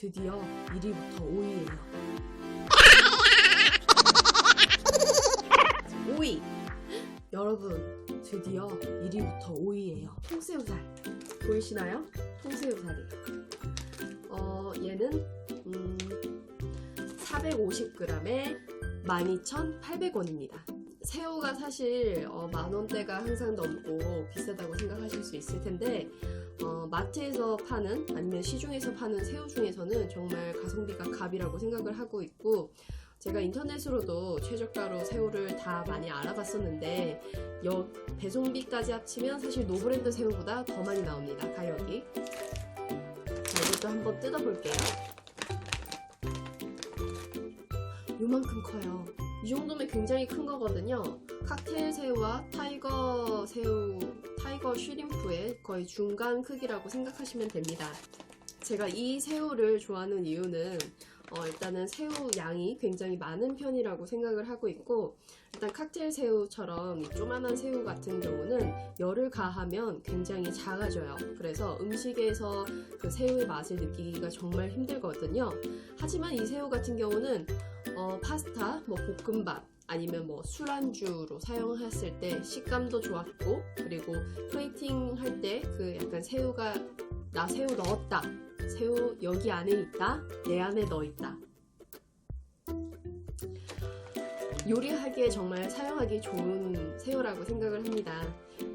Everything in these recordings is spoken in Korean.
드디어 1위부터 5위예요. 5위! 여러분, 드디어 1위부터 5위예요. 통새우살. 보이시나요? 통새우살이에요. 어, 얘는 음, 450g에 12,800원입니다. 새우가 사실 어, 만 원대가 항상 넘고 비싸다고 생각하실 수 있을 텐데 어, 마트에서 파는 아니면 시중에서 파는 새우 중에서는 정말 가성비가 갑이라고 생각을 하고 있고 제가 인터넷으로도 최저가로 새우를 다 많이 알아봤었는데 여, 배송비까지 합치면 사실 노브랜드 새우보다 더 많이 나옵니다. 가격이. 자 이것도 한번 뜯어볼게요. 요만큼 커요 이 정도면 굉장히 큰 거거든요. 칵테일 새우와 타이거 새우 타이거 슈림프의 거의 중간 크기라고 생각하시면 됩니다. 제가 이 새우를 좋아하는 이유는 어, 일단은 새우 양이 굉장히 많은 편이라고 생각을 하고 있고 일단 칵테일 새우처럼 이 조만한 새우 같은 경우는 열을 가하면 굉장히 작아져요. 그래서 음식에서 그 새우의 맛을 느끼기가 정말 힘들거든요. 하지만 이 새우 같은 경우는 어, 파스타, 뭐 볶음밥 아니면 뭐 술안주로 사용했을 때 식감도 좋았고 그리고 플레이팅 할 때 그 약간 새우가 나 새우 넣었다. 새우 여기 안에 있다. 내 안에 넣어 있다. 요리하기에 정말 사용하기 좋은 새우라고 생각을 합니다.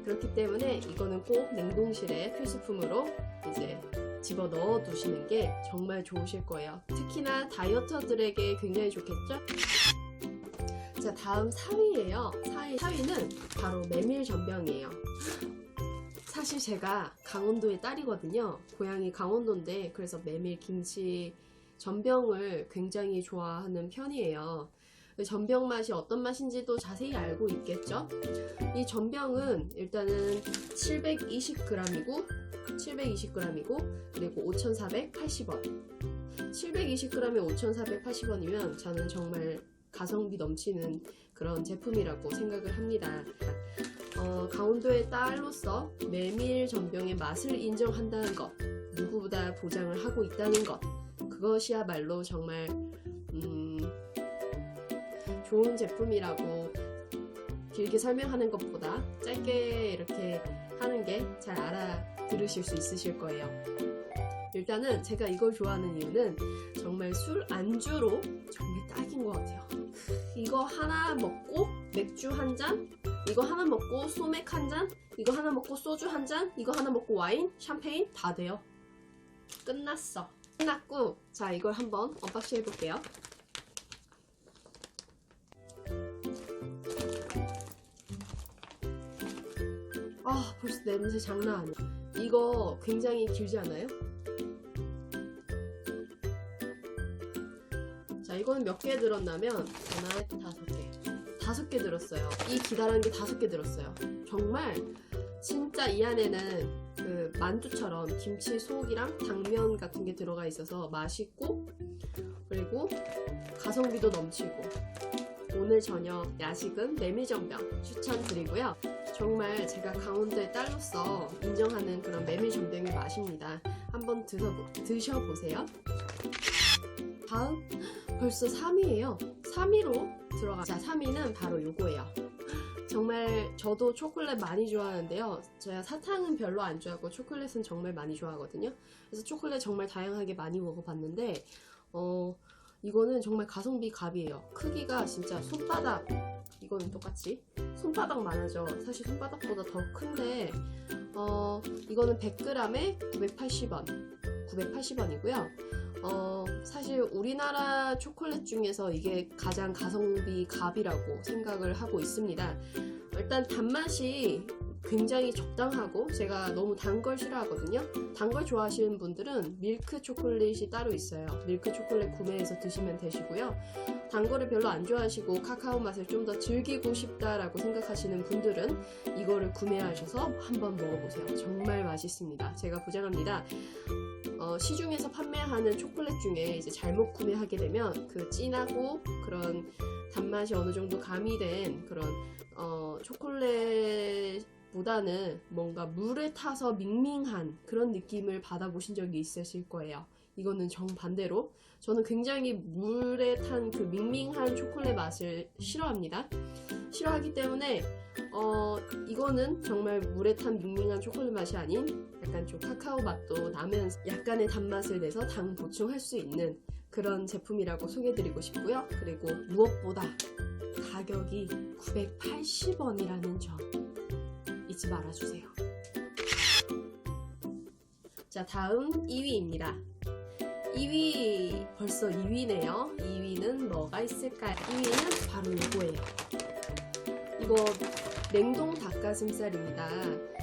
그렇기 때문에 이거는 꼭 냉동실에 필수품으로 이제 집어 넣어 두시는 게 정말 좋으실 거예요. 특히나 다이어터들에게 굉장히 좋겠죠 자 다음 4위예요 4위, 4위는 바로 메밀 전병이에요 사실 제가 강원도의 딸이거든요. 고향이 강원도인데 그래서 메밀 김치 전병을 굉장히 좋아하는 편이에요. 전병 맛이 어떤 맛인지도 자세히 알고 있겠죠? 이 전병은 일단은 720g이고 720g이고 그리고 5,480원. 720g에 5,480원이면 저는 정말 가성비 넘치는 그런 제품이라고 생각을 합니다. 어, 강원도의 딸로서 메밀 전병의 맛을 인정한다는 것, 누구보다 보장을 하고 있다는 것, 그것이야말로 정말 음, 좋은 제품이라고 길게 설명하는 것보다 짧게 이렇게 하는 게 잘 알아들으실 수 있으실 거예요. 일단은 제가 이걸 좋아하는 이유는 정말 술 안주로 정말 딱인 것 같아요. 이거 하나 먹고 맥주 한 잔, 이거 하나 먹고 소맥 한 잔, 이거 하나 먹고 소주 한 잔, 이거 하나 먹고 와인, 샴페인 다 돼요. 끝났어. 끝났고, 자 이걸 한번 언박싱 해볼게요. 아 벌써 냄새 장난 아니야. 이거 굉장히 길지 않아요? 이거는 몇개 들었냐면 하나, 다섯 개. 다섯 개 들었어요. 이 기다란 게 다섯 개 들었어요. 정말 진짜 이 안에는 그 만두처럼 김치 속이랑 당면 같은 게 들어가 있어서 맛있고 그리고 가성비도 넘치고 오늘 저녁 야식은 메밀전병 추천드리고요. 정말 제가 강원도의 딸로서 인정하는 그런 메밀전병의 맛입니다. 한번 드셔, 드셔보세요. 다음 벌써 3위예요. 3위로 들어가. 자, 3위는 바로 요거예요. 정말 저도 초콜릿 많이 좋아하는데요. 제가 사탕은 별로 안 좋아하고 초콜릿은 정말 많이 좋아하거든요. 그래서 초콜릿 정말 다양하게 많이 먹어봤는데 어 이거는 정말 가성비 갑이에요. 크기가 진짜 손바닥 이거는 똑같이 손바닥만 하죠. 사실 손바닥보다 더 큰데 어 이거는 100g에 980원 980원이고요. 어, 사실 우리나라 초콜릿 중에서 이게 가장 가성비 갑이라고 생각을 하고 있습니다. 일단 단맛이 굉장히 적당하고 제가 너무 단 걸 싫어하거든요. 단 걸 좋아하시는 분들은 밀크 초콜릿이 따로 있어요. 밀크 초콜릿 구매해서 드시면 되시고요. 단 거를 별로 안 좋아하시고 카카오 맛을 좀 더 즐기고 싶다라고 생각하시는 분들은 이거를 구매하셔서 한번 먹어보세요. 정말 맛있습니다. 제가 보장합니다. 어, 시중에서 판매하는 초콜릿 중에 이제 잘못 구매하게 되면 그 진하고 그런 단맛이 어느 정도 가미된 그런 어, 초콜릿보다는 뭔가 물에 타서 밍밍한 그런 느낌을 받아보신 적이 있으실 거예요. 이거는 정반대로 저는 굉장히 물에 탄 그 밍밍한 초콜릿 맛을 싫어합니다. 싫어하기 때문에 어 이거는 정말 물에 탄 밍밍한 초콜릿 맛이 아닌 약간 좀 카카오 맛도 나면서 약간의 단맛을 내서 당 보충할 수 있는 그런 제품이라고 소개드리고 싶고요. 그리고 무엇보다 가격이 980원이라는 점 잊지 말아주세요. 자, 다음 2위입니다. 2위, 벌써 2위네요. 2위는 뭐가 있을까요? 2위는 바로 이거예요. 이거 냉동 닭가슴살입니다.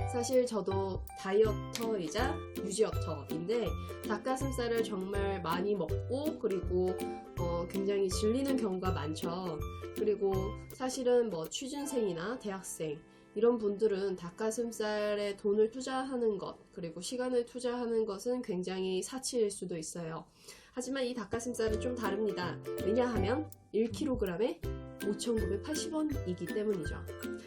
사실 저도 다이어터이자 유지어터인데 닭가슴살을 정말 많이 먹고 그리고 어, 굉장히 질리는 경우가 많죠. 그리고 사실은 뭐 취준생이나 대학생 이런 분들은 닭가슴살에 돈을 투자하는 것 그리고 시간을 투자하는 것은 굉장히 사치일 수도 있어요. 하지만 이 닭가슴살은 좀 다릅니다. 왜냐하면 1kg에 5,980원이기 때문이죠.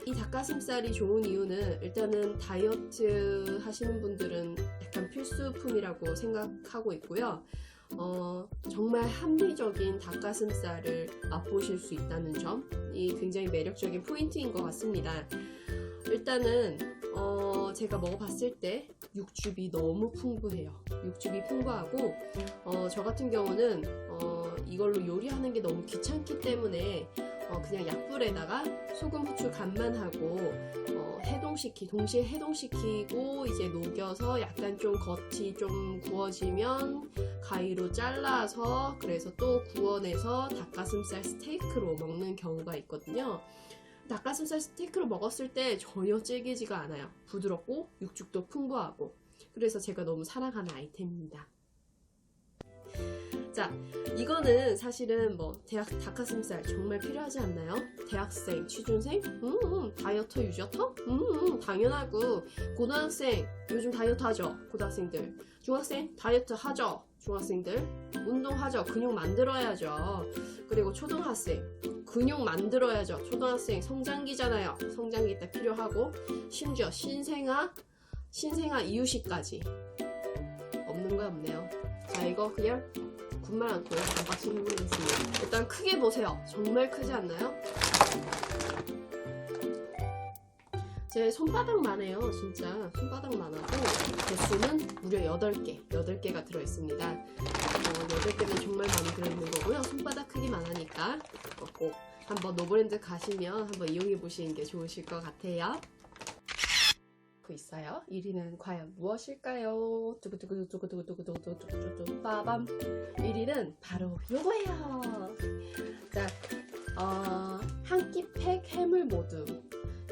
이 닭가슴살이 좋은 이유는 일단은 다이어트 하시는 분들은 약간 필수품이라고 생각하고 있고요. 어, 정말 합리적인 닭가슴살을 맛보실 수 있다는 점이 굉장히 매력적인 포인트인 것 같습니다. 일단은 어, 제가 먹어봤을 때 육즙이 너무 풍부해요. 육즙이 풍부하고 어, 저 같은 경우는 어, 이걸로 요리하는 게 너무 귀찮기 때문에 어, 그냥 약불에다가 소금, 후추 간만 하고 어, 해동시키 동시에 해동시키고 이제 녹여서 약간 좀 겉이 좀 구워지면 가위로 잘라서 그래서 또 구워내서 닭가슴살 스테이크로 먹는 경우가 있거든요. 닭가슴살 스테이크로 먹었을 때 전혀 질기지가 않아요. 부드럽고 육즙도 풍부하고 그래서 제가 너무 사랑하는 아이템입니다. 자, 이거는 사실은 뭐 대학 닭가슴살 정말 필요하지 않나요? 대학생, 취준생, 음, 음, 다이어터 유저터, 음, 음, 당연하고 고등학생 요즘 다이어트 하죠, 고등학생들. 중학생 다이어트 하죠, 중학생들. 운동하죠, 근육 만들어야죠. 그리고 초등학생 근육 만들어야죠. 초등학생 성장기잖아요. 성장기 때 필요하고 심지어 신생아 신생아 이유식까지 없는 거 없네요. 자 이거 그냥 군말 않고요. 언박싱 해보겠습니다. 일단 크게 보세요. 정말 크지 않나요? 제 손바닥만 해요. 진짜 손바닥만 하고 개수는 무려 8개 8개가 들어있습니다. 어, 8개는 정말 많이 들어있는 거고요. 손바닥 크기만 하니까 어, 꼭 한번 노브랜드 가시면 한번 이용해 보시는 게 좋으실 것 같아요. 그 있어요. 1위는 과연 무엇일까요? 두구두구두구두구두구두구두구두구 빠밤. 1위는 바로 요거예요. 자, 어, 한 끼 팩 해물 모둠.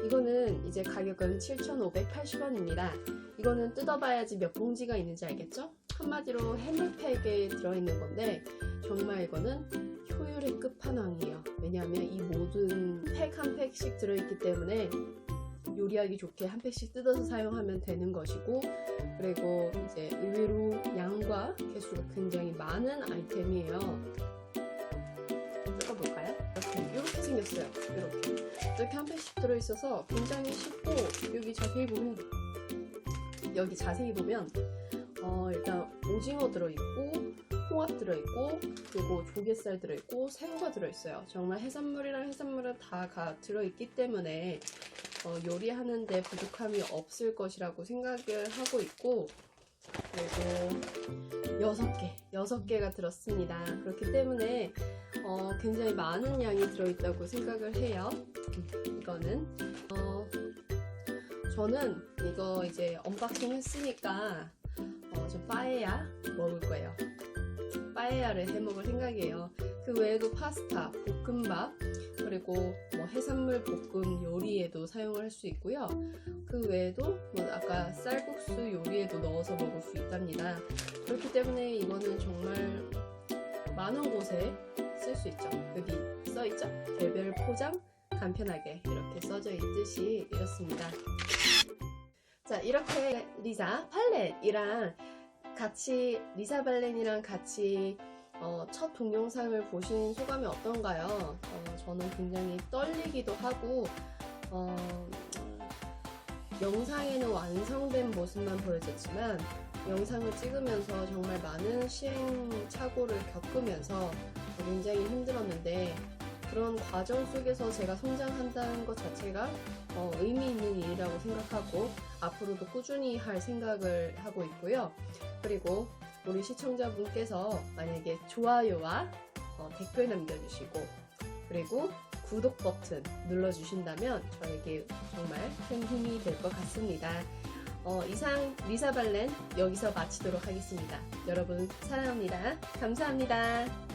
이거는 이제 가격은 7,580원입니다. 이거는 뜯어봐야지 몇 봉지가 있는지 알겠죠? 한마디로 해물팩에 들어있는 건데 정말 이거는 효율의 끝판왕이에요. 왜냐하면 이 모든 팩 한 팩씩 들어있기 때문에 요리하기 좋게 한 팩씩 뜯어서 사용하면 되는 것이고 그리고 이제 의외로 양과 개수가 굉장히 많은 아이템이에요. 뜯어볼까요? 이렇게 이렇게 생겼어요. 이렇게 이렇게 한 팩씩 들어있어서 굉장히 쉽고 여기 자세히 보면 여기 자세히 보면 어, 일단 오징어 들어있고 홍합 들어있고 그리고 조개살 들어있고 새우가 들어있어요. 정말 해산물이랑 해산물은 다 가- 들어있기 때문에 어, 요리하는데 부족함이 없을 것이라고 생각을 하고 있고 그리고 여섯 개, 여섯 개가 들었습니다. 그렇기 때문에 어, 굉장히 많은 양이 들어있다고 생각을 해요. 음, 이거는 어, 저는 이거 이제 언박싱 했으니까 어, 저 빠에야 먹을 거예요. 빠에야를 해 먹을 생각이에요. 그 외에도 파스타, 볶음밥, 그리고 뭐 해산물 볶음 요리에도 사용을 할 수 있고요. 그 외에도 뭐 아까 쌀국수 요리에도 넣어서 먹을 수 있답니다. 그렇기 때문에 이거는 정말 많은 곳에 쓸 수 있죠. 여기 써 있죠? 개별 포장 간편하게 이렇게 써져 있듯이 이렇습니다. 자 이렇게 리사 팔렛이랑 같이 리사 발렌이랑 같이 어, 첫 동영상을 보신 소감이 어떤가요? 어, 저는 굉장히 떨리기도 하고 어, 영상에는 완성된 모습만 보여졌지만 영상을 찍으면서 정말 많은 시행착오를 겪으면서 굉장히 힘들었는데 그런 과정 속에서 제가 성장한다는 것 자체가 어, 의미 있는 일이라고 생각하고 앞으로도 꾸준히 할 생각을 하고 있고요. 그리고 우리 시청자분께서 만약에 좋아요와 어, 댓글 남겨주시고 그리고 구독 버튼 눌러주신다면 저에게 정말 큰 힘이 될 것 같습니다. 어, 이상 리사 발렌 여기서 마치도록 하겠습니다. 여러분 사랑합니다. 감사합니다.